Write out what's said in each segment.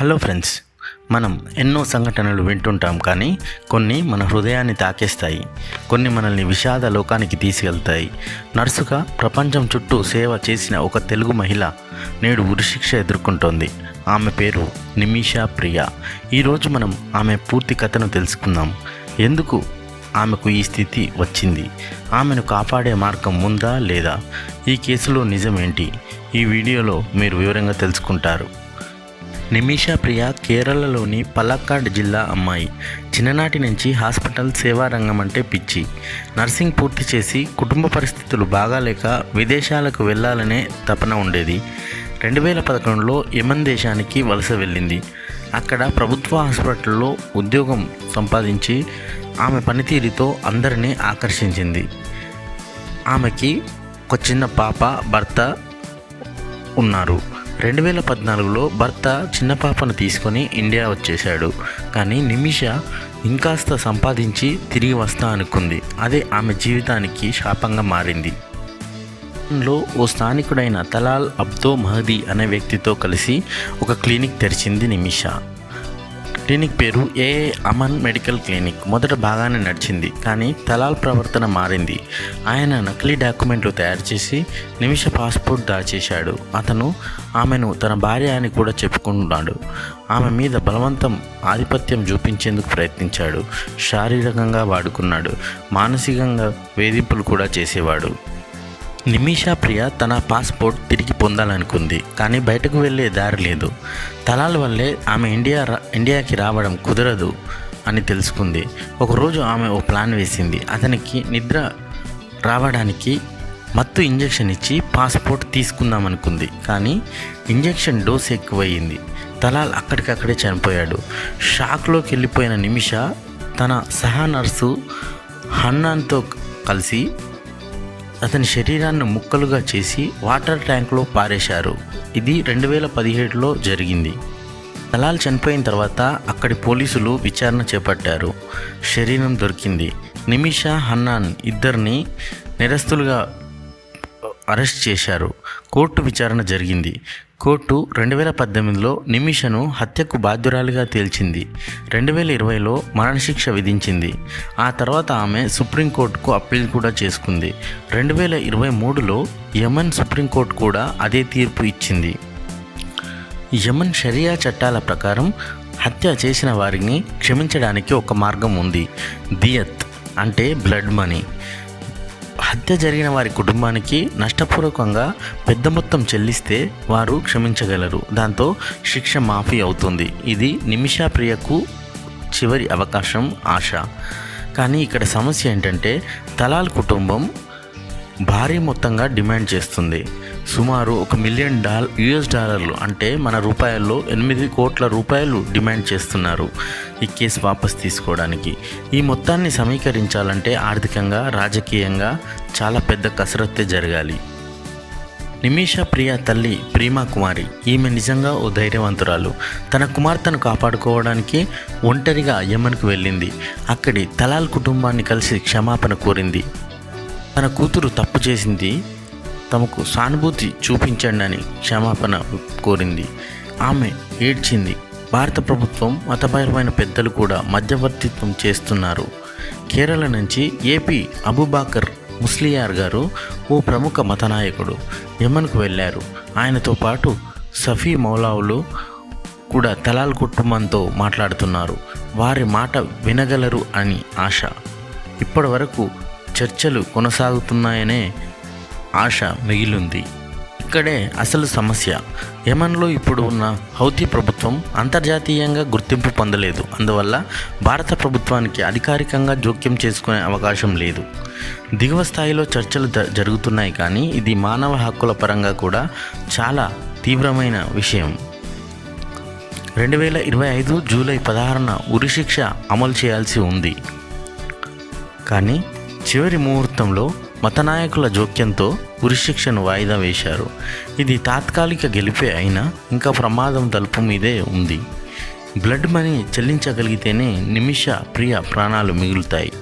Hello friends మనం ఎన్నో సంఘటనలు వింటుంటాం కానీ కొన్ని మన హృదయాన్ని తాకేస్తాయి. కొన్ని మనల్ని విషాద లోకానికి తీసుకెళ్తాయి. నర్సుగా ప్రపంచం చుట్టూ సేవ చేసిన ఒక తెలుగు మహిళ నేడు ఉరిశిక్ష ఎదుర్కొంటోంది. ఆమె పేరు నిమిషా ప్రియ. ఈరోజు మనం ఆమె పూర్తి కథను తెలుసుకుందాం. ఎందుకు ఆమెకు ఈ స్థితి వచ్చింది? ఆమెను కాపాడే మార్గం ఉందా లేదా? ఈ కేసులో నిజమేంటి ఈ వీడియోలో మీరు వివరంగా తెలుసుకుంటారు. నిమిషా ప్రియ కేరళలోని పలక్కాడ్ జిల్లా అమ్మాయి. చిన్ననాటి నుంచి హాస్పిటల్ సేవా రంగం అంటే పిచ్చి. నర్సింగ్ పూర్తి చేసి కుటుంబ పరిస్థితులు బాగాలేక విదేశాలకు వెళ్ళాలనే తపన ఉండేది. రెండు వేల పదకొండులో యమన్ దేశానికి వలస వెళ్ళింది. అక్కడ ప్రభుత్వ హాస్పిటల్లో ఉద్యోగం సంపాదించి ఆమె పనితీరుతో అందరినీ ఆకర్షించింది. ఆమెకి ఒక చిన్న పాప భర్త ఉన్నారు. రెండు వేల పద్నాలుగులో భర్త చిన్న పాపను తీసుకొని ఇండియా వచ్చేశాడు. కానీ నిమిష ఇంకాస్త సంపాదించి తిరిగి వస్తా అనుకుంది. అదే ఆమె జీవితానికి శాపంగా మారింది. లో ఓ స్థానికుడైన తలాల్ అబ్దో మహదీ అనే వ్యక్తితో కలిసి ఒక క్లినిక్ తెరిచింది నిమిష. క్లినిక్ పేరు ఏ అమన్ మెడికల్ క్లినిక్. మొదట బాగానే నడిచింది కానీ తలాల్ ప్రవర్తన మారింది. ఆయన నకిలీ డాక్యుమెంట్లు తయారు చేసి నిమిష పాస్పోర్ట్ దాచేశాడు. అతను ఆమెను తన భార్య అని కూడా చెప్పుకుంటున్నాడు. ఆమె మీద బలవంతం ఆధిపత్యం చూపించేందుకు ప్రయత్నించాడు. శారీరకంగా వాడుకున్నాడు. మానసికంగా వేధింపులు కూడా చేసేవాడు. నిమిషా ప్రియ తన పాస్పోర్ట్ తిరిగి పొందాలనుకుంది కానీ బయటకు వెళ్ళే దారి లేదు. తలాల వల్లే ఆమె ఇండియా ఇండియాకి రావడం కుదరదు అని తెలుసుకుంది. ఒకరోజు ఆమె ఓ ప్లాన్ వేసింది. అతనికి నిద్ర రావడానికి మత్తు ఇంజెక్షన్ ఇచ్చి పాస్పోర్ట్ తీసుకుందామనుకుంది కానీ ఇంజెక్షన్ డోస్ ఎక్కువయ్యింది. తలాల్ అక్కడికక్కడే చనిపోయాడు. షాక్లోకి వెళ్ళిపోయిన నిమిష తన సహా నర్సు హన్నాన్తో కలిసి అతని శరీరాన్ని ముక్కలుగా చేసి వాటర్ ట్యాంక్లో పారేశారు. ఇది రెండు వేల పదిహేడులో జరిగింది. దళాల్ చనిపోయిన తర్వాత అక్కడి పోలీసులు విచారణ చేపట్టారు. శరీరం దొరికింది. నిమిషా హన్నాన్ ఇద్దరిని నిరస్తులుగా అరెస్ట్ చేశారు. కోర్టు విచారణ జరిగింది. కోర్టు రెండు వేల పద్దెనిమిదిలో నిమిషను హత్యకు బాధ్యురాలిగా తేల్చింది. రెండు వేల ఇరవైలో మరణశిక్ష విధించింది. ఆ తర్వాత ఆమె సుప్రీంకోర్టుకు అప్పీల్ కూడా చేసుకుంది. రెండు వేల ఇరవై మూడులో యమన్ సుప్రీంకోర్టు కూడా అదే తీర్పు ఇచ్చింది. యమన్ షరియా చట్టాల ప్రకారం హత్య చేసిన వారిని క్షమించడానికి ఒక మార్గం ఉంది. దియత్ అంటే బ్లడ్ మనీ. హత్య జరిగిన వారి కుటుంబానికి నష్టపూర్వకంగా పెద్ద మొత్తం చెల్లిస్తే వారు క్షమించగలరు. దాంతో శిక్ష మాఫీ అవుతుంది. ఇది నిమిషా ప్రియకు చివరి అవకాశం ఆశ. కానీ ఇక్కడ సమస్య ఏంటంటే తలాల్ కుటుంబం భారీ మొత్తంగా డిమాండ్ చేస్తుంది. సుమారు ఒక మిలియన్ డాల్ యుఎస్ డాలర్లు అంటే మన రూపాయల్లో ఎనిమిది కోట్ల రూపాయలు డిమాండ్ చేస్తున్నారు ఈ కేసు వాపస్ తీసుకోవడానికి. ఈ మొత్తాన్ని సమీకరించాలంటే ఆర్థికంగా రాజకీయంగా చాలా పెద్ద కసరత్తే జరగాలి. నిమిష ప్రియ తల్లి ప్రీమా కుమారి ఈమె నిజంగా ఓ ధైర్యవంతురాలు. తన కుమార్తెను కాపాడుకోవడానికి ఒంటరిగా యమన్కు వెళ్ళింది. అక్కడి తలాల్ కుటుంబాన్ని కలిసి క్షమాపణ కోరింది. తన కూతురు తప్పు చేసింది తమకు సానుభూతి చూపించండి అని క్షమాపణ కోరింది. ఆమె ఏడ్చింది. భారత ప్రభుత్వం మతపరమైన పెద్దలు కూడా మధ్యవర్తిత్వం చేస్తున్నారు. కేరళ నుంచి ఏపీ అబుబాకర్ ముస్లియార్ గారు ఓ ప్రముఖ మత నాయకుడు యమన్కు వెళ్ళారు. ఆయనతో పాటు సఫీ మౌలావులు కూడా తలాల్ కుటుంబంతో మాట్లాడుతున్నారు. వారి మాట వినగలరు అని ఆశ. ఇప్పటి వరకు చర్చలు కొనసాగుతున్నాయనే ఆశ మిగిలింది. ఇక్కడే అసలు సమస్య. యమన్లో ఇప్పుడు ఉన్న హౌతీ ప్రభుత్వం అంతర్జాతీయంగా గుర్తింపు పొందలేదు. అందువల్ల భారత ప్రభుత్వానికి అధికారికంగా జోక్యం చేసుకునే అవకాశం లేదు. దిగువ స్థాయిలో చర్చలు జ- జరుగుతున్నాయి కానీ ఇది మానవ హక్కుల పరంగా కూడా చాలా తీవ్రమైన విషయం. రెండు వేల ఇరవై ఐదు జూలై పదహారున ఉరిశిక్ష అమలు చేయాల్సి ఉంది. కానీ చివరి ముహూర్తంలో మత నాయకుల జోక్యంతో ఉరిశిక్షను వాయిదా వేశారు. ఇది తాత్కాలిక గెలిపే అయినా ఇంకా ప్రమాదం తలుపు మీదే ఉంది. బ్లడ్ మనీ చెల్లించగలిగితేనే నిమిష ప్రియ ప్రాణాలు మిగులుతాయి.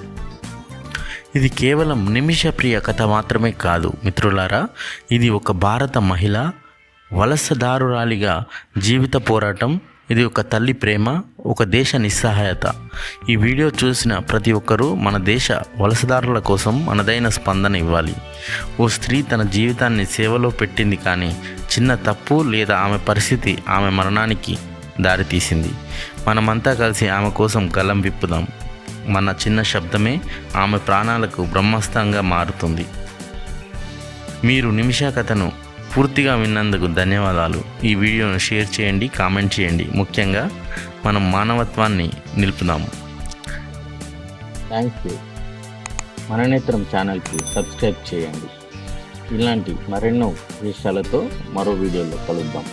ఇది కేవలం నిమిష ప్రియ కథ మాత్రమే కాదు మిత్రులారా. ఇది ఒక భారత మహిళ వలసదారురాలిగా జీవిత పోరాటం ఇది ఒక తల్లి ప్రేమ ఒక దేశ నిస్సహాయత. ఈ వీడియో చూసిన ప్రతి ఒక్కరూ మన దేశ వలసదారుల కోసం మనదైన స్పందన ఇవ్వాలి. ఓ స్త్రీ తన జీవితాన్ని సేవలో పెట్టింది కానీ చిన్న తప్పు లేదా ఆమె పరిస్థితి ఆమె మరణానికి దారితీసింది. మనమంతా కలిసి ఆమె కోసం గలం విప్పుదాం. మన చిన్న శబ్దమే ఆమె ప్రాణాలకు బ్రహ్మాస్తంగా మారుతుంది. మీరు నిమిషా కథను పూర్తిగా విన్నందుకు ధన్యవాదాలు. ఈ వీడియోను షేర్ చేయండి కామెంట్ చేయండి. ముఖ్యంగా మనం మానవత్వాన్ని నిలుపుదాము. థ్యాంక్ యూ మననేత్రం ఛానల్కి సబ్స్క్రైబ్ చేయండి. ఇలాంటి మరెన్నో విషయాలతో మరో వీడియోలో కలుద్దాం.